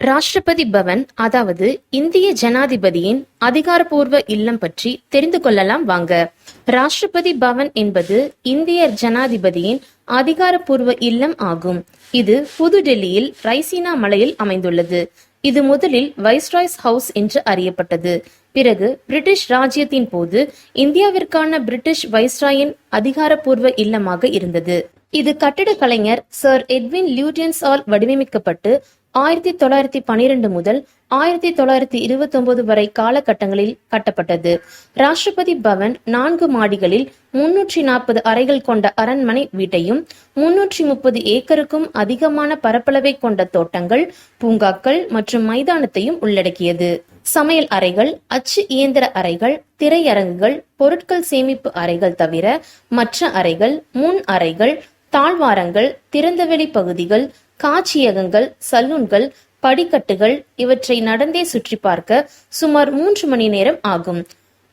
ராஷ்டிரபதி பவன் அதாவது இந்திய ஜனாதிபதியின் அதிகாரப்பூர்வ இல்லம் பற்றி தெரிந்து கொள்ளலாம் வாங்க. ராஷ்டிரபதி பவன் என்பது இந்திய ஜனாதிபதியின் அதிகாரப்பூர்வ இல்லம் ஆகும். இது புதுடெல்லியில் ரைசீனா மலையில் அமைந்துள்ளது. இது முதலில் வைஸ்ராய்ஸ் ஹவுஸ் என்று அறியப்பட்டது. பிறகு பிரிட்டிஷ் ராஜ்யத்தின் போது இந்தியாவிற்கான பிரிட்டிஷ் வைஸ்ராயின் அதிகாரப்பூர்வ இல்லமாக இருந்தது. இது கட்டிட கலைஞர் சர் எட்வின் லியூட்டியன்ஸ் ஆல் வடிவமைக்கப்பட்டு ஆயிரத்தி தொள்ளாயிரத்தி பனிரெண்டு முதல் ஆயிரத்தி தொள்ளாயிரத்தி இருபத்தி ஒன்பது வரை காலகட்டங்களில் கட்டப்பட்டது. ராஷ்டிரபதி பவன் நான்கு மாடிகளில் முன்னூற்றி நாற்பது அறைகள் கொண்ட அரண்மனை வீட்டையும் முன்னூற்றி முப்பது ஏக்கருக்கும் அதிகமான பரப்பளவை கொண்ட தோட்டங்கள் பூங்காக்கள் மற்றும் மைதானத்தையும் உள்ளடக்கியது. சமையல் அறைகள் அச்சு இயந்திர அறைகள் திரையரங்குகள் பொருட்கள் சேமிப்பு அறைகள் தவிர மற்ற அறைகள் முன் அறைகள் தாழ்வாரங்கள் திறந்தவெளி பகுதிகள் காட்சியகங்கள் சலூன்கள் படிக்கட்டுகள் இவற்றை நடந்தே சுற்றி பார்க்க சுமார் மூன்று மணி நேரம் ஆகும்.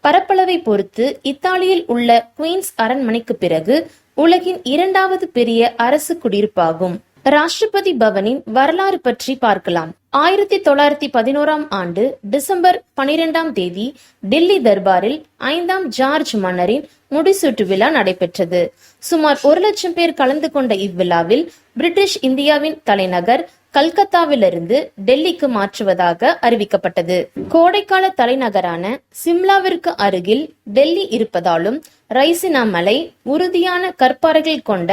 பரப்பளவை பொறுத்து இத்தாலியில் உள்ள குயின்ஸ் அரண்மனைக்கு பிறகு உலகின் இரண்டாவது பெரிய அரசு குடியிருப்பாகும். ராஷ்டிரபதி பவனின் வரலாறு பற்றி பார்க்கலாம். ஆயிரத்தி தொள்ளாயிரத்தி பதினோராம் ஆண்டு டிசம்பர் பனிரெண்டாம் தேதி டெல்லி தர்பாரில் ஐந்தாம் ஜார்ஜ் மன்னரின் முடிசூட்டு விழா நடைபெற்றது. சுமார் ஒரு லட்சம் பேர் கலந்து கொண்ட இவ்விழாவில் பிரிட்டிஷ் இந்தியாவின் தலைநகர் கல்கத்தாவிலிருந்து டெல்லிக்கு மாற்றுவதாக அறிவிக்கப்பட்டது. கோடைக்கால தலைநகரான சிம்லாவிற்கு அருகில் டெல்லி இருப்பதாலும் ரைசினா மலை உறுதியான கற்பாறைகள் கொண்ட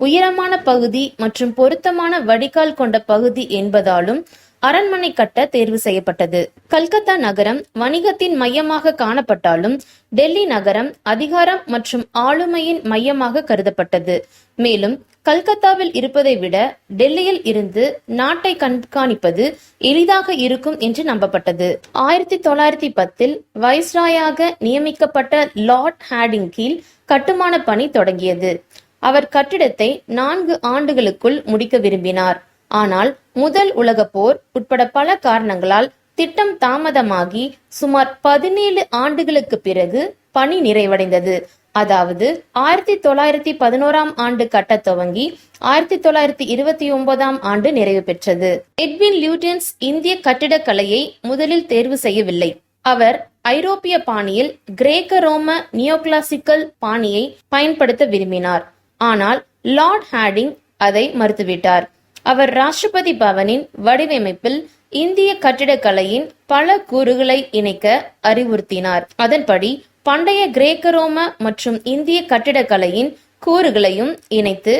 உயரமான பகுதி மற்றும் பொருத்தமான வடிகால் கொண்ட பகுதி என்பதாலும் அரண்மனை கட்ட தேர்வு செய்யப்பட்டது. கல்கத்தா நகரம் வணிகத்தின் மையமாக காணப்பட்டாலும் டெல்லி நகரம் அதிகாரம் மற்றும் ஆளுமையின் மையமாக கருதப்பட்டது. மேலும் கல்கத்தாவில் இருப்பதை விட டெல்லியில் இருந்து நாட்டை கண்காணிப்பது எளிதாக இருக்கும் என்று நம்பப்பட்டது. ஆயிரத்தி தொள்ளாயிரத்தி பத்தில் வைஸ்ராயாக நியமிக்கப்பட்ட லார்ட் ஹேடிங் கீழ் கட்டுமான பணி தொடங்கியது. அவர் கட்டிடத்தை நான்கு ஆண்டுகளுக்குள் முடிக்க விரும்பினார். ஆனால் முதல் உலகப் போர் உட்பட பல காரணங்களால் திட்டம் தாமதமாகி சுமார் பதினேழு ஆண்டுகளுக்கு பிறகு பணி நிறைவடைந்தது. அதாவது ஆயிரத்தி தொள்ளாயிரத்தி பதினோராம் ஆண்டு கட்ட துவங்கி ஆயிரத்தி தொள்ளாயிரத்தி இருபத்தி ஒன்பதாம் ஆண்டு நிறைவு பெற்றது. எட்வின் லியூட்டன்ஸ் இந்திய கட்டிடக்கலையை முதலில் தேர்வு செய்யவில்லை. அவர் ஐரோப்பிய பாணியில் கிரேக்க ரோம நியோகிளாசிக்கல் பாணியை பயன்படுத்த விரும்பினார். ஆனால் லார்ட் ஹேடிங் அதை மறுத்துவிட்டார். அவர் ராஷ்டிரபதி பவனின் வடிவமைப்பில் இந்திய கட்டிடக்கலையின் பல கூறுகளை இணைக்க அறிவுறுத்தினார். அதன்படி பண்டைய கிரேக்க ரோம மற்றும் இந்திய கட்டிடக்கலையின் கூறுகளையும் இணைத்து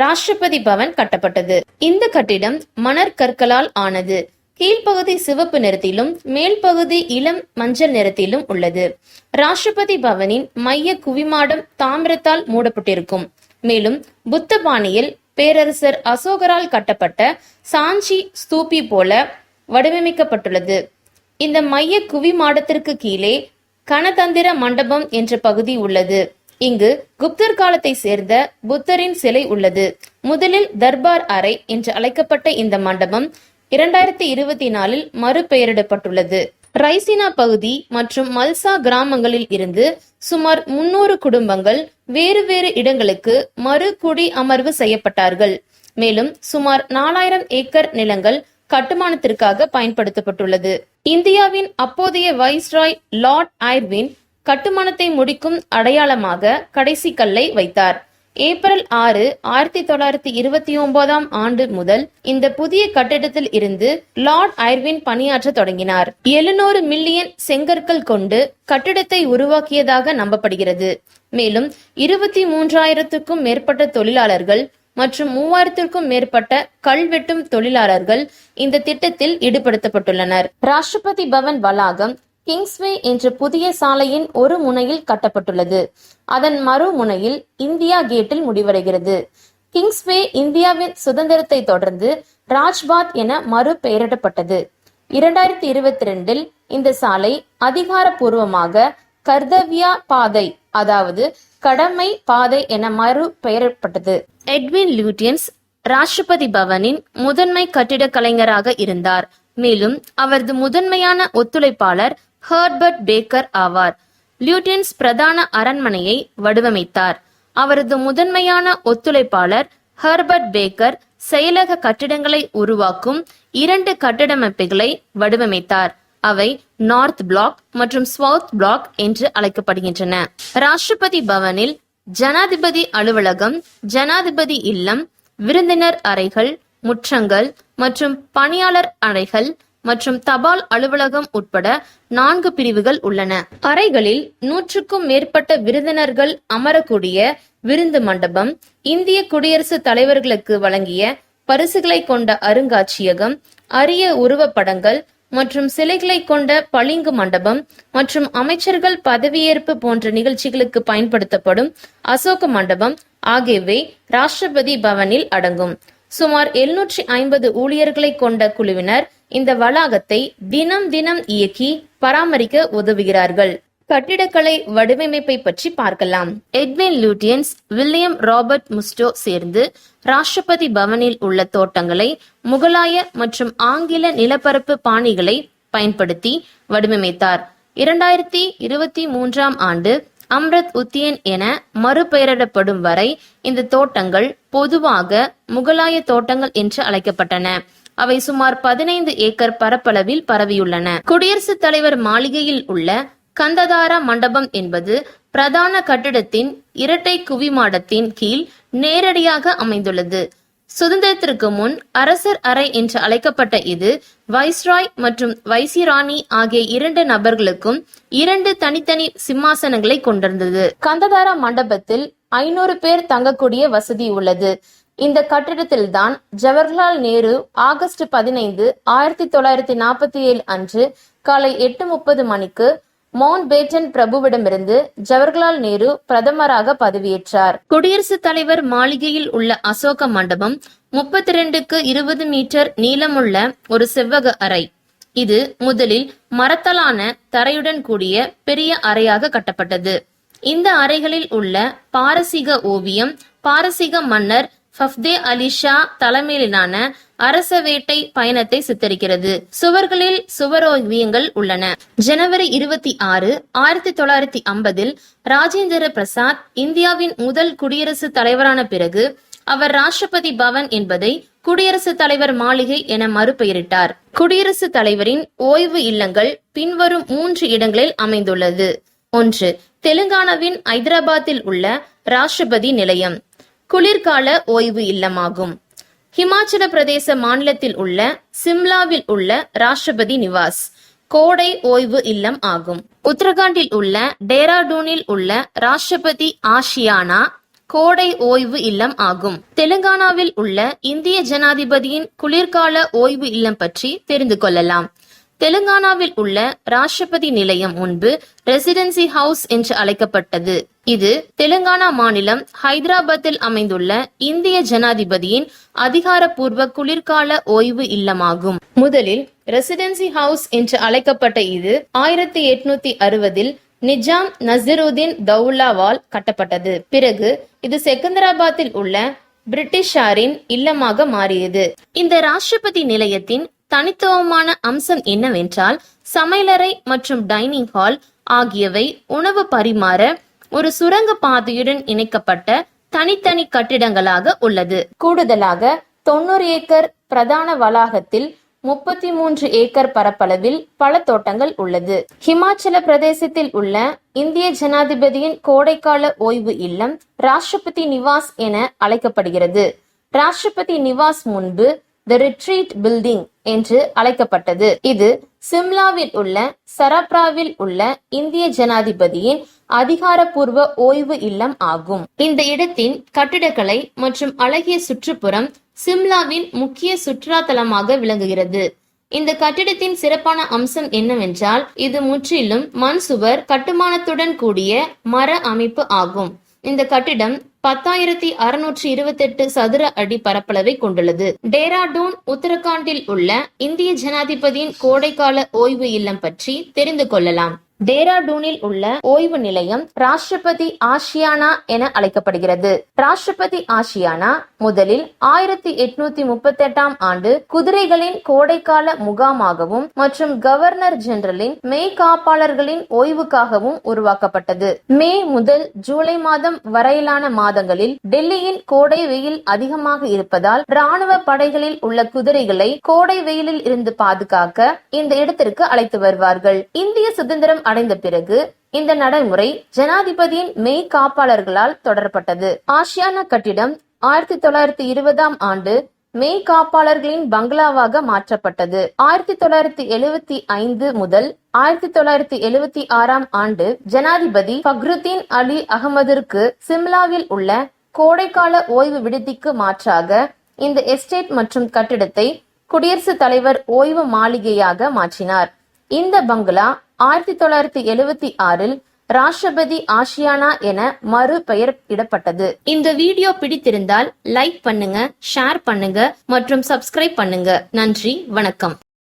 ராஷ்டிரபதி பவன் கட்டப்பட்டது. இந்த கட்டிடம் மணற்கற்களால் ஆனது. கீழ்ப்பகுதி சிவப்பு நிறத்திலும் மேல் பகுதி இளம் மஞ்சள் நிறத்திலும் உள்ளது. ராஷ்டிரபதி பவனின் மைய குவிமாடம் தாமிரத்தால் மூடப்பட்டிருக்கும். மேலும் புத்த பாணியில் பேரரசர் அசோகரால் கட்டப்பட்ட சாஞ்சி ஸ்தூபி போல வடிவமைக்கப்பட்டுள்ளது. இந்த மைய குவி மாடத்திற்கு கீழே கனதந்திர மண்டபம் என்ற பகுதி உள்ளது. இங்கு குப்தர் காலத்தை சேர்ந்த புத்தரின் சிலை உள்ளது. முதலில் தர்பார் அறை என்று அழைக்கப்பட்ட இந்த மண்டபம் இரண்டாயிரத்தி இருபத்தி நாலில் மறுபெயரிடப்பட்டுள்ளது. ரைசினா பகுதி மற்றும் மல்சா கிராமங்களில் இருந்து சுமார் முன்னூறு குடும்பங்கள் வேறு வேறு இடங்களுக்கு மறு குடி அமர்வு செய்யப்பட்டார்கள். மேலும் சுமார் நாலாயிரம் ஏக்கர் நிலங்கள் கட்டுமானத்திற்காக பயன்படுத்தப்பட்டுள்ளது. இந்தியாவின் அப்போதைய வைஸ்ராய் லார்ட் ஐர்வின் கட்டுமானத்தை முடிக்கும் அடையாளமாக கடைசி கல்லை வைத்தார். ஏப்ரல் ஆறு ஆயிரத்தி தொள்ளாயிரத்தி இருபத்தி ஒன்பதாம் ஆண்டு முதல் இந்த புதிய கட்டிடத்தில் இருந்து லார்ட் ஐர்வின் பணியாற்ற தொடங்கினார். எழுநூறு மில்லியன் செங்கற்கள் கொண்டு கட்டிடத்தை உருவாக்கியதாக நம்பப்படுகிறது. மேலும் இருபத்தி மூன்றாயிரத்துக்கும் மேற்பட்ட தொழிலாளர்கள் மற்றும் மூவாயிரத்திற்கும் மேற்பட்ட கல்வெட்டும் தொழிலாளர்கள் இந்த திட்டத்தில் ஈடுபடுத்தப்பட்டுள்ளனர். ராஷ்டிரபதி பவன் வளாகம் கிங்ஸ்வே என்ற புதிய சாலையின் ஒரு முனையில் கட்டப்பட்டுள்ளது. அதன் மறுமுனையில் இந்தியா கேட்டில் முடிவடைகிறது. கிங்ஸ்வே இந்தியாவின் சுதந்திரத்தை தொடர்ந்து ராஜ்பாத் என மறு பெயரிடப்பட்டது. இரண்டாயிரத்தி இருபத்தி ரெண்டில் இந்த சாலை அதிகாரப்பூர்வமாக கர்தவ்யா பாதை அதாவது கடமை பாதை என மறு பெயரிடப்பட்டது. எட்வின் லியூட்டியன்ஸ் ராஷ்டிரபதி பவனின் முதன்மை கட்டிடக் கலைஞராக இருந்தார். மேலும் அவரது முதன்மையான ஒத்துழைப்பாளர் ஹெர்பர்ட் பேக்கர் ஆவார். லியூட்டின்ஸ் பிரதான அரண்மனையை வடிவமைத்தார். அவரது முதன்மையான ஒத்துழைப்பாளர் ஹெர்பர்ட் பேக்கர் செயலக கட்டிடங்களை உருவாக்கும் இரண்டு கட்டிடமைப்புகளை வடிவமைத்தார். அவை நார்த் பிளாக் மற்றும் சவுத் பிளாக் என்று அழைக்கப்படுகின்றன. ராஷ்டிரபதி பவனில் ஜனாதிபதி அலுவலகம் ஜனாதிபதி இல்லம் விருந்தினர் அறைகள் முற்றங்கள் மற்றும் பணியாளர் அறைகள் மற்றும் தபால் அலுவலகம் உட்பட நான்கு பிரிவுகள் உள்ளன. அறைகளில் நூற்றுக்கும் மேற்பட்ட விருந்தினர்கள் அமரக்கூடிய விருந்து மண்டபம் இந்திய குடியரசுத் தலைவர்களுக்கு வழங்கிய பரிசுகளை கொண்ட அருங்காட்சியகம் அரிய உருவப்படங்கள் மற்றும் சிலைகளை கொண்ட பளிங்கு மண்டபம் மற்றும் அமைச்சர்கள் பதவியேற்பு போன்ற நிகழ்ச்சிகளுக்கு பயன்படுத்தப்படும் அசோக மண்டபம் ஆகியவை ராஷ்டிரபதி பவனில் அடங்கும். சுமார் எழுநூற்றி ஐம்பது ஊழியர்களை கொண்ட குழுவினர் இந்த வளாகத்தை தினம் தினம் இயக்கி பராமரிக்க உதவுகிறார்கள். கட்டிடக்கலை வடிவமைப்பை பற்றி பார்க்கலாம். Edwin Lutyens William Robert Mustoe சேர்ந்து ராஷ்டிரபதி பவனில் உள்ள தோட்டங்களை முகலாய மற்றும் ஆங்கில நிலப்பரப்பு பாணிகளை பயன்படுத்தி வடிவமைத்தார். இரண்டாயிரத்தி இருபத்தி மூன்றாம் ஆண்டு அம்ரத் உத்தியன் என மறுபெயரிடப்படும் வரை இந்த தோட்டங்கள் பொதுவாக முகலாய தோட்டங்கள் என்று அழைக்கப்பட்டன. அவை சுமார் பதினைந்து ஏக்கர் பரப்பளவில் பரவியுள்ளன. குடியரசுத் தலைவர் மாளிகையில் உள்ள கந்ததாரா மண்டபம் என்பது பிரதான கட்டிடத்தின் இரட்டை குவிமாடத்தின் கீழ் நேரடியாக அமைந்துள்ளது. சுதந்திரத்திற்கு முன் அரசர் அறை என்று அழைக்கப்பட்ட இது வைஸ்ராய் மற்றும் வைசிராணி ஆகிய இரண்டு நபர்களுக்கும் இரண்டு தனித்தனி சிம்மாசனங்களை கொண்டிருந்தது. கந்ததாரா மண்டபத்தில் ஐநூறு பேர் தங்கக்கூடிய வசதி உள்ளது. இந்த கட்டிடத்தில்தான் ஜவஹர்லால் நேரு ஆகஸ்ட் பதினைந்து ஆயிரத்தி தொள்ளாயிரத்தி நாற்பத்தி ஏழு அன்று காலை எட்டு முப்பது மணிக்கு மவுண்ட் பேட்டன் பிரபுவிடமிருந்து ஜவஹர்லால் நேரு பிரதமராக பதவியேற்றார். குடியரசுத் தலைவர் மாளிகையில் உள்ள அசோக மண்டபம் முப்பத்தி ரெண்டுக்கு இருபது மீட்டர் நீளமுள்ள ஒரு செவ்வக அறை. இது முதலில் மரத்தலான தரையுடன் கூடிய பெரிய அறையாக கட்டப்பட்டது. இந்த அறைகளில் உள்ள பாரசீக ஓவியம் பாரசீக மன்னர் ஃபஃப்தே அலி ஷா தலைமையிலான அரச வேட்டை பயணத்தை சித்தரிக்கிறது. சுவர்களில் சுவரோவியங்கள் உள்ளன. ஜனவரி இருபத்தி ஆறு ஆயிரத்தி தொள்ளாயிரத்தி ஐம்பதில் ராஜேந்திர பிரசாத் இந்தியாவின் முதல் குடியரசுத் தலைவரான பிறகு அவர் ராஷ்டிரபதி பவன் என்பதை குடியரசுத் தலைவர் மாளிகை என மறுபெயரிட்டார். குடியரசுத் தலைவரின் ஓய்வு இல்லங்கள் பின்வரும் மூன்று இடங்களில் அமைந்துள்ளது. ஒன்று தெலுங்கானாவின் ஐதராபாத்தில் உள்ள ராஷ்டிரபதி நிலையம். குளிர்கால ஓய்வு இல்லமாகும். ஹிமாச்சல பிரதேச மாநிலத்தில் உள்ள சிம்லாவில் உள்ள ராஷ்டிரபதி நிவாஸ் கோடை ஓய்வு இல்லம் ஆகும். உத்தரகாண்டில் உள்ள டேராடூனில் உள்ள ராஷ்டிரபதி ஆஷியானா கோடை ஓய்வு இல்லம் ஆகும். தெலுங்கானாவில் உள்ள இந்திய ஜனாதிபதியின் குளிர்கால ஓய்வு இல்லம் பற்றி தெரிந்து கொள்ளலாம். தெலுங்கானாவில் உள்ள ராஷ்டிரபதி நிலையம் முன்பு ரெசிடென்சி ஹவுஸ் என்று அழைக்கப்பட்டது. இது தெலுங்கானா மாநிலம் ஹைதராபாத்தில் அமைந்துள்ள இந்திய ஜனாதிபதியின் அதிகாரப்பூர்வ குளிர்கால ஓய்வு இல்லமாகும். முதலில் ரெசிடென்சி ஹவுஸ் என்று அழைக்கப்பட்ட இது ஆயிரத்தி எட்நூத்தி அறுபதில் நிஜாம் நசிருதீன் தவுல்லாவால் கட்டப்பட்டது. பிறகு இது செகந்தராபாத்தில் உள்ள பிரிட்டிஷாரின் இல்லமாக மாறியது. இந்த ராஷ்டிரபதி நிலையத்தின் தனித்துவமான அம்சம் என்னவென்றால் சமையலறை மற்றும் டைனிங் ஹால் ஆகியவை உணவு பரிமாற ஒரு சுரங்க பாதையுடன் இணைக்கப்பட்ட தனித்தனி கட்டிடங்களாக உள்ளது. கூடுதலாக தொண்ணூறு ஏக்கர் பிரதான வளாகத்தில் முப்பத்தி மூன்று ஏக்கர் பரப்பளவில் பல தோட்டங்கள் உள்ளது. ஹிமாச்சல பிரதேசத்தில் உள்ள இந்திய ஜனாதிபதியின் கோடைக்கால ஓய்வு இல்லம் ராஷ்டிரபதி நிவாஸ் என அழைக்கப்படுகிறது. ராஷ்டிரபதி நிவாஸ் முன்பு த ரிட்ரீட் பில்டிங் என்று அழைக்கப்பட்டது. இது சிம்லாவில் உள்ள சரப்ராவில் உள்ள இந்திய ஜனாதிபதியின் அதிகாரப்பூர்வ ஓய்வு இல்லம் ஆகும். இந்த இடத்தின் கட்டிடக்கலை மற்றும் அழகிய சுற்றுப்புறம் சிம்லாவின் முக்கிய சுற்றுலா தலமாக விளங்குகிறது. இந்த கட்டிடத்தின் சிறப்பான அம்சம் என்னவென்றால் இது முற்றிலும் மண் சுவர் கட்டுமானத்துடன் கூடிய மர அமைப்பு ஆகும். இந்த கட்டிடம் பத்தாயிரத்தி அறுநூற்றி இருபத்தெட்டு சதுர அடி பரப்பளவை கொண்டுள்ளது. டேராடூன் உத்தரகாண்டில் உள்ள இந்திய ஜனாதிபதியின் கோடைக்கால ஓய்வு இல்லம் பற்றி தெரிந்து கொள்ளலாம். டேராடூனில் உள்ள ஓய்வு நிலையம் ராஷ்டிரபதி ஆஷியானா என அழைக்கப்படுகிறது. ராஷ்டிரபதி ஆஷியானா முதலில் ஆயிரத்தி எட்நூத்தி முப்பத்தி எட்டாம் ஆண்டு குதிரைகளின் கோடைக்கால முகாமாகவும் மற்றும் கவர்னர் ஜெனரலின் மெய் காப்பாளர்களின் ஓய்வுக்காகவும் உருவாக்கப்பட்டது. மே முதல் ஜூலை மாதம் வரையிலான மாதங்களில் டெல்லியின் கோடை வெயில் அதிகமாக இருப்பதால் ராணுவ படைகளில் உள்ள குதிரைகளை கோடை வெயிலில் இருந்து பாதுகாக்க இந்த இடத்திற்கு அழைத்து வருவார்கள். இந்திய சுதந்திரம் அடைந்த பிறகு இந்த நடைமுறை ஜனாதிபதியின் மெய் காப்பாளர்களால் தொடரப்பட்டது. ஆசியானா கட்டிடம் ஆயிரத்தி தொள்ளாயிரத்தி இருபதாம் ஆண்டு மெய் காப்பாளர்களின் பங்களாவாக மாற்றப்பட்டது. ஆயிரத்தி தொள்ளாயிரத்தி எழுபத்தி ஐந்து முதல் ஆயிரத்தி தொள்ளாயிரத்தி எழுபத்தி ஆறாம் ஆண்டு ஜனாதிபதி ஃபக்ருதீன் அலி அகமதிற்கு சிம்லாவில் உள்ள கோடைக்கால ஓய்வு விடுதிக்கு மாற்றாக இந்த எஸ்டேட் மற்றும் கட்டிடத்தை குடியரசுத் தலைவர் ஓய்வு மாளிகையாக மாற்றினார். இந்த பங்களா ஆயிரத்தி தொள்ளாயிரத்தி எழுவத்தி ஆறில் ராஷ்டிரபதி ஆஷியானா என மறு பெயர் இடப்பட்டது. இந்த வீடியோ பிடித்திருந்தால் லைக் பண்ணுங்க ஷேர் பண்ணுங்க மற்றும் சப்ஸ்கிரைப் பண்ணுங்க. நன்றி வணக்கம்.